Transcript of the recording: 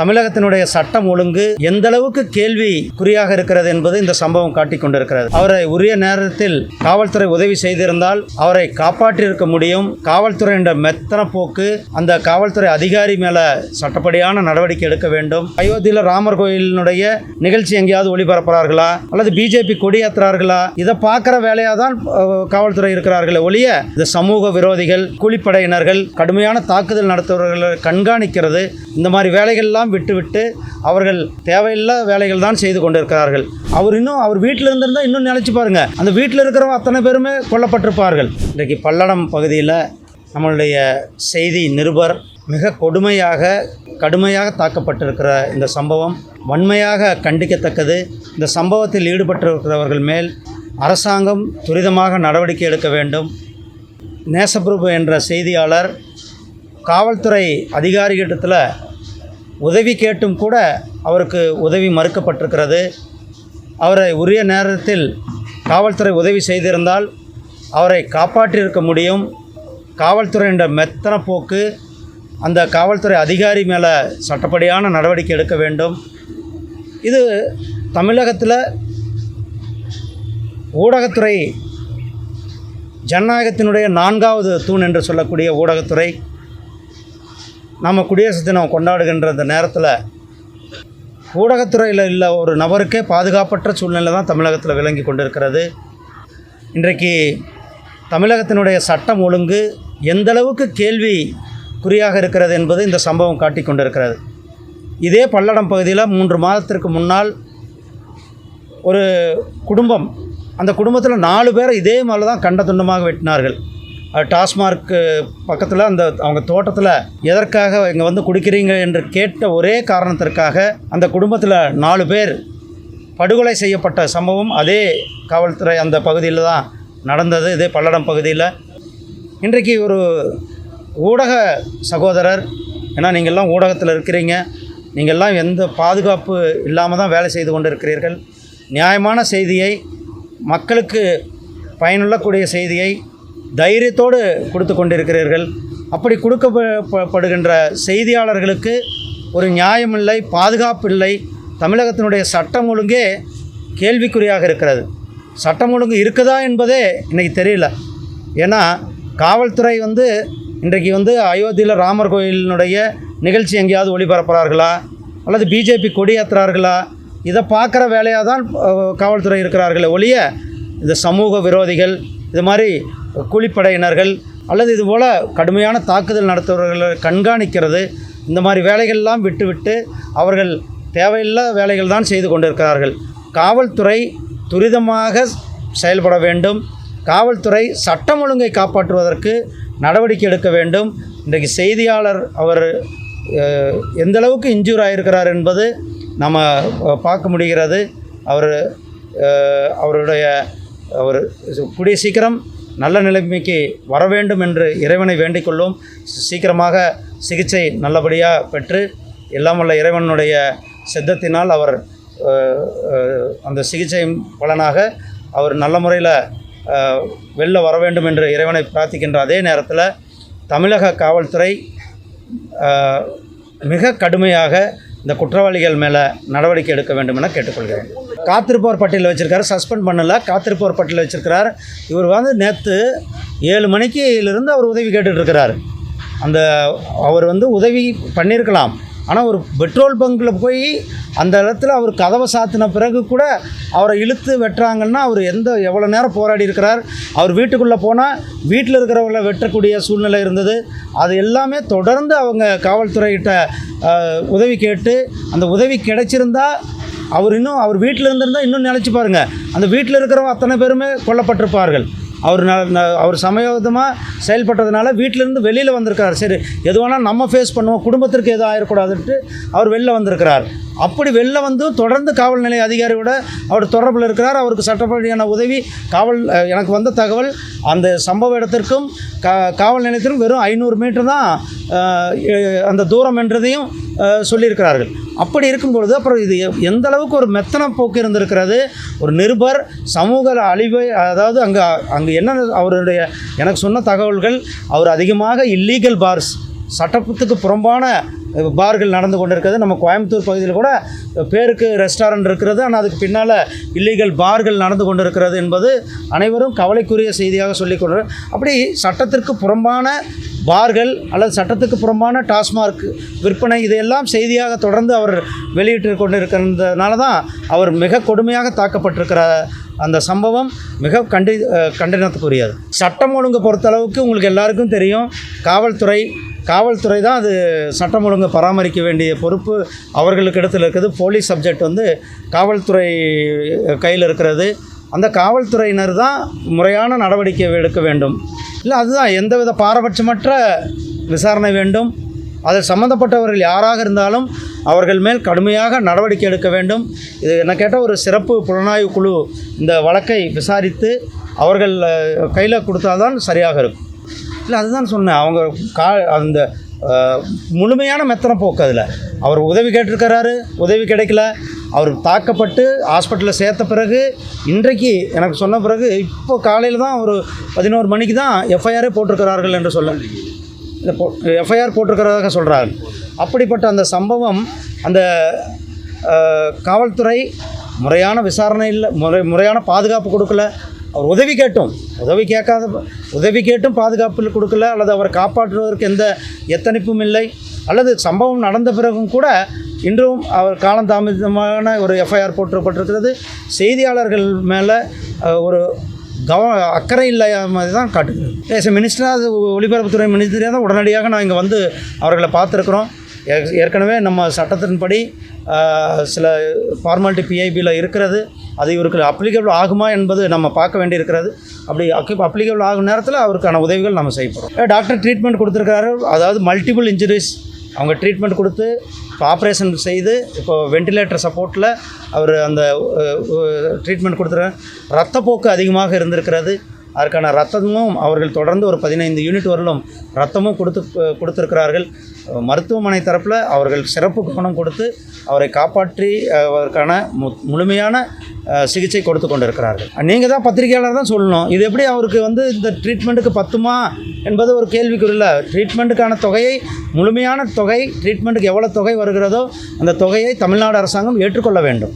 தமிழகத்தினுடைய சட்டம் ஒழுங்கு எந்த அளவுக்கு கேள்வி குறியாக இருக்கிறது என்பது இந்த சம்பவம் காட்டிக் கொண்டிருக்கிறது அவரை உரிய நேரத்தில் காவல்துறை உதவி செய்திருந்தால் அவரை காப்பாற்றியிருக்க முடியும். காவல்துறை என்ற மெத்தன போக்கு அந்த காவல்துறை அதிகாரி மேல சட்டப்படியான நடவடிக்கை எடுக்க வேண்டும். அயோத்தியில் ராமர் கோயிலினுடைய நிகழ்ச்சி எங்கேயாவது ஒளிபரப்புறார்களா? அல்லது பிஜேபி கொடியேற்றுறார்களா இதை பார்க்குற வேலையாக தான் காவல்துறை இருக்கிறார்களே ஒழிய இந்த சமூக விரோதிகள் கூலிப்படையினர்கள் கடுமையான தாக்குதல் நடத்துபவர்களை கண்காணிக்கிறது. இந்த மாதிரி வேலைகள்லாம் விட்டுவிட்டு அவர்கள் தேவையில்லா வேலைகள் தான் செய்து கொண்டிருக்கிறார்கள். அவர் இன்னும் அவர் வீட்டில் இருந்திருந்தால் இன்னும் நினச்சி பாருங்க. அந்த வீட்டில் இருக்கிறவங்க அத்தனை பேருமே கொல்லப்பட்டிருப்பார்கள். இன்றைக்கு பல்லடம் பகுதியில் நம்மளுடைய செய்தி நிருபர் மிக கொடுமையாக கடுமையாக தாக்கப்பட்டிருக்கிற இந்த சம்பவம் வன்மையாக கண்டிக்கத்தக்கது. இந்த சம்பவத்தில் ஈடுபட்டிருக்கிறவர்கள் மேல் அரசாங்கம் துரிதமாக நடவடிக்கை எடுக்க வேண்டும். நேசப்பிரபு என்ற செய்தியாளர் காவல்துறை அதிகாரிகிட்டத்தில் உதவி கேட்டும் கூட அவருக்கு உதவி மறுக்கப்பட்டிருக்கிறது. அவரை உரிய நேரத்தில் காவல்துறை உதவி செய்திருந்தால் அவரை காப்பாற்றியிருக்க முடியும். காவல்துறை என்ற மெத்தன போக்கு அந்த காவல்துறை அதிகாரி மேலே சட்டப்படியான நடவடிக்கை எடுக்க வேண்டும். இது தமிழகத்தில் ஊடகத்துறை ஜனநாயகத்தினுடைய நான்காவது தூண் என்று சொல்லக்கூடிய ஊடகத்துறை. நம்ம குடியரசு தினம் கொண்டாடுகின்ற இந்த நேரத்தில் ஊடகத்துறையில் இல்லை ஒரு நபருக்கே பாதுகாப்பற்ற சூழ்நிலை தான் தமிழகத்தில் விளங்கி கொண்டிருக்கிறது. இன்றைக்கு தமிழகத்தினுடைய சட்டம் ஒழுங்கு எந்தளவுக்கு கேள்வி குறியாக இருக்கிறது என்பது இந்த சம்பவம் காட்டி கொண்டிருக்கிறது. இதே பல்லடம் பகுதியில் மூன்று மாதத்திற்கு முன்னால் ஒரு குடும்பம் அந்த குடும்பத்தில் நாலு பேரை இதே மாதிரி தான் கண்ட துண்டமாக வெட்டினார்கள். டாஸ்மார்க்கு டாஸ்மார்க் பக்கத்தில் அந்த அவங்க தோட்டத்தில் எதற்காக இங்கே வந்து குடிக்கிறீங்க என்று கேட்ட ஒரே காரணத்திற்காக அந்த குடும்பத்தில் நாலு பேர் படுகொலை செய்யப்பட்ட சம்பவம் அதே காவல்துறை அந்த பகுதியில் தான் நடந்தது. இதே பல்லடம் பகுதியில். இன்றைக்கு ஒரு ஊடக சகோதரர் ஏன்னா நீங்கள்லாம் ஊடகத்தில் இருக்கிறீங்க நீங்கள்லாம் எந்த பாதுகாப்பு இல்லாமல் தான் வேலை செய்து கொண்டு இருக்கிறீர்கள் நியாயமான செய்தியை மக்களுக்கு பயனுள்ளக்கூடிய செய்தியை தைரியத்தோடு கொடுத்து கொண்டிருக்கிறீர்கள். அப்படி கொடுக்கப்படுகின்ற செய்தியாளர்களுக்கு ஒரு நியாயமில்லை பாதுகாப்பு இல்லை. தமிழகத்தினுடைய சட்டம் ஒழுங்கே கேள்விக்குறியாக இருக்கிறது. சட்டம் ஒழுங்கு இருக்குதா என்பதே இன்றைக்கி தெரியல. ஏன்னா காவல்துறை வந்து இன்றைக்கு வந்து அயோத்தியில் ராமர் கோயிலினுடைய நிகழ்ச்சி எங்கேயாவது ஒளிபரப்புகிறார்களா அல்லது பிஜேபி கொடியேற்றுறார்களா இதை பார்க்குற வேலையாக தான் காவல்துறை இருக்கிறார்களே ஒழிய இந்த சமூக விரோதிகள் இது மாதிரி கூலிப்படையினர்கள் அல்லது இதுபோல் கடுமையான தாக்குதல் நடத்துபவர்களை கண்காணிக்கிறது. இந்த மாதிரி வேலைகள்லாம் விட்டுவிட்டு அவர்கள் தேவையில்லா வேலைகள் தான் செய்து கொண்டிருக்கிறார்கள். காவல்துறை துரிதமாக செயல்பட வேண்டும். காவல்துறை சட்டம் ஒழுங்கை காப்பாற்றுவதற்கு நடவடிக்கை எடுக்க வேண்டும். இன்றைக்கு செய்தியாளர் அவர் எந்தளவுக்கு எந்த அளவுக்கு இன்ஜூர் ஆகியிருக்கிறார் என்பது நம்ம பார்க்க முடிகிறது. அவர் அவருடைய அவர் கூடிய சீக்கிரம் நல்ல நிலைமைக்கு வர வேண்டும் என்று இறைவனை வேண்டிக் கொள்ளும். சீக்கிரமாக சிகிச்சை நல்லபடியாக பெற்று எல்லாம் உள்ள இறைவனுடைய சித்தத்தினால் அவர் அந்த சிகிச்சையின் பலனாக அவர் நல்ல முறையில் வெளில வர வேண்டும் என்று இறைவனை பிரார்த்திக்கின்ற அதே நேரத்தில் தமிழக காவல்துறை மிக கடுமையாக இந்த குற்றவாளிகள் மேலே நடவடிக்கை எடுக்க வேண்டும் என கேட்டுக்கொள்கிறேன். காத்திருப்போர் பட்டியலில் வச்சுருக்காரு. சஸ்பெண்ட் பண்ணல காத்திருப்போர் பட்டியலில் வச்சுருக்கிறார். இவர் வந்து நேற்று ஏழு மணிக்கிலிருந்து அவர் உதவி கேட்டுட்ருக்கிறார் அந்த அவர் வந்து உதவி பண்ணியிருக்கலாம் ஆனால் ஒரு பெட்ரோல் பங்க்கில் போய் அந்த இடத்துல அவர் கதவை சாத்தின பிறகு கூட அவரை இழுத்து வெட்டுறாங்கன்னா அவர் எந்த எவ்வளோ நேரம் போராடி இருக்கிறார்? அவர் வீட்டுக்குள்ளே போனால் வீட்டில் இருக்கிறவங்கள வெட்டக்கூடிய சூழ்நிலை இருந்தது. அது எல்லாமே தொடர்ந்து அவங்க காவல்துறையிட்ட உதவி கேட்டு அந்த உதவி கிடைச்சிருந்தால் அவர் இன்னும் அவர் வீட்டில் இருந்திருந்தால் இன்னும் நினச்சி பாருங்கள் அந்த வீட்டில் இருக்கிறவங்க அத்தனை பேருமே கொல்லப்பட்டிருப்பார்கள். அவர் ந- ந- அவர் சமயோதமாக செயல்பட்டதுனால வீட்டிலேருந்து வெளியில் வந்திருக்கார் சரி எது வேணால் நம்ம ஃபேஸ் பண்ணுவோம். குடும்பத்திற்கு எதுவும் ஆயிடக்கூடாதுன்ட்டு அவர் வெளில வந்திருக்கிறார். அப்படி வெளில வந்து தொடர்ந்து காவல் நிலைய அதிகாரியோட அவர் தொடர்பில் இருக்கிறார். அவருக்கு சட்டப்படியான உதவி காவல் எனக்கு வந்த தகவல் அந்த சம்பவ இடத்திற்கும் கா காவல் நிலையத்திற்கும் வெறும் ஐநூறு மீட்டர் தான் அந்த தூரம் என்றதையும் சொல்லியிருக்கிறார்கள். அப்படி இருக்கும் பொழுது அப்புறம் இது எந்த அளவுக்கு ஒரு மெத்தன போக்கு இருந்திருக்கிறது? ஒரு நிருபர் சமூக அழிவை அதாவது அங்கே அங்கே என்ன அவருடைய எனக்கு சொன்ன தகவல்கள் அவர் அதிகமாக இல்லீகல் பார்ஸ் சட்டத்துக்கு புறம்பான பார்கள் நடந்து கொண்டிருக்கிறது. நம்ம கோயம்புத்தூர் பகுதியில் கூட பேருக்கு ரெஸ்டாரண்ட் இருக்கிறது ஆனால் அதுக்கு பின்னால் இல்லீகல் பார்கள் நடந்து கொண்டிருக்கிறது என்பது அனைவரும் கவலைக்குரிய செய்தியாக சொல்லிக் கொண்டு அப்படி சட்டத்திற்கு புறம்பான பார்கள் அல்லது சட்டத்துக்கு புறம்பான டாஸ்மார்க் விற்பனை இதையெல்லாம் செய்தியாக தொடர்ந்து அவர் வெளியிட்டு கொண்டிருக்கிறதுனால தான் அவர் மிக கொடுமையாக தாக்கப்பட்டிருக்கிற அந்த சம்பவம் மிக கண்டி கண்டனத்துக்குரியது. சட்டம் ஒழுங்கு பொறுத்தளவுக்கு உங்களுக்கு எல்லாருக்கும் தெரியும். காவல்துறை காவல்துறை தான் அது சட்டம் ஒழுங்கு பராமரிக்க வேண்டிய பொறுப்பு அவர்களுக்கு இடத்துல இருக்குது. போலீஸ் சப்ஜெக்ட் வந்து காவல்துறை கையில் இருக்கிறது. அந்த காவல்துறையினர் தான் முறையான நடவடிக்கை எடுக்க வேண்டும். இல்லை அதுதான் எந்தவித பாரபட்சமற்ற விசாரணை வேண்டும். அதில் சம்மந்தப்பட்டவர்கள் யாராக இருந்தாலும் அவர்கள் மேல் கடுமையாக நடவடிக்கை எடுக்க வேண்டும். இது என்ன கேட்டால் ஒரு சிறப்பு புலனாய்வு குழு இந்த வழக்கை விசாரித்து அவர்கள் கையில் கொடுத்தாதான் சரியாக இருக்கும். இல்லை அதுதான் சொன்னேன். அவங்க கா அந்த முழுமையான மெத்தனை போக்கு அதில். அவர் உதவி கேட்டிருக்கிறாரு உதவி கிடைக்கல. அவர் தாக்கப்பட்டு ஹாஸ்பிட்டலில் சேர்த்த பிறகு இன்றைக்கு எனக்கு சொன்ன பிறகு இப்போ காலையில் தான் ஒரு பதினோரு மணிக்கு தான் எஃப்ஐஆரே போட்டிருக்கிறார்கள் என்று சொல்ல இந்த போ எஃப்ஐஆர் போட்டிருக்கிறதாக சொல்கிறார் அப்படிப்பட்ட அந்த சம்பவம் அந்த காவல்துறை முறையான விசாரணை இல்லை முறை முறையான பாதுகாப்பு கொடுக்கல. அவர் உதவி கேட்டும். உதவி கேட்காத உதவி கேட்டும் பாதுகாப்பில் கொடுக்கல. அல்லது அவரை காப்பாற்றுவதற்கு எந்த எத்தனைப்பும் இல்லை. அல்லது சம்பவம் நடந்த பிறகும் கூட இன்றும் அவர் காலந்தாமதமான ஒரு எஃப்ஐஆர் போட்டுப்பட்டிருக்கிறது செய்தியாளர்கள் மேலே ஒரு கவ அக்கறை இல்லாமல் தான் காட்டுது. ஏஸ் மினிஸ்டராக அது ஒலிபரப்புத்துறை மினிஸ்டராக தான் உடனடியாக நான் இங்கே வந்து அவர்களை பார்த்துருக்குறோம். ஏ- ஏற்கனவே நம்ம சட்டத்தின்படி சில ஃபார்மாலிட்டி பிஐபியில் இருக்கிறது. அது இவருக்கு அப்ளிகபிள் ஆகுமா என்பது நம்ம பார்க்க வேண்டியிருக்கிறது. அப்படி அப்ளிகபிள் ஆகும் நேரத்தில் அவருக்கான உதவிகள் நம்ம செய்யப்படுறோம் டாக்டர் ட்ரீட்மெண்ட் கொடுத்துருக்காரு அதாவது மல்டிபிள் இன்ஜுரிஸ் அவங்க ட்ரீட்மெண்ட் கொடுத்து இப்போ ஆப்ரேஷன் செய்து இப்போ வெண்டிலேட்டர் சப்போர்ட்டில் அவர் அந்த ட்ரீட்மெண்ட் கொடுத்துருக்காரு ரத்தப்போக்கு அதிகமாக இருந்திருக்கிறது. அதற்கான ரத்தமும் அவர்கள் தொடர்ந்து ஒரு பதினைந்து யூனிட் வரலும் ரத்தமும் கொடுத்து கொடுத்துருக்கிறார்கள். மருத்துவமனை தரப்பில் அவர்கள் சிறப்பு கவனம் கொடுத்து அவரை காப்பாற்றி அதற்கான மு முழுமையான சிகிச்சை கொடுத்து கொண்டிருக்கிறார்கள். நீங்கள் தான் பத்திரிகையாளர் தான் சொல்லணும். இது எப்படி அவருக்கு வந்து இந்த ட்ரீட்மெண்ட்டுக்கு பத்துமா என்பது ஒரு கேள்விக்குறியில் ட்ரீட்மெண்ட்டுக்கான தொகையை முழுமையான தொகை ட்ரீட்மெண்ட்டுக்கு எவ்வளோ தொகை வருகிறதோ அந்த தொகையை தமிழ்நாடு அரசாங்கம் ஏற்றுக்கொள்ள வேண்டும்.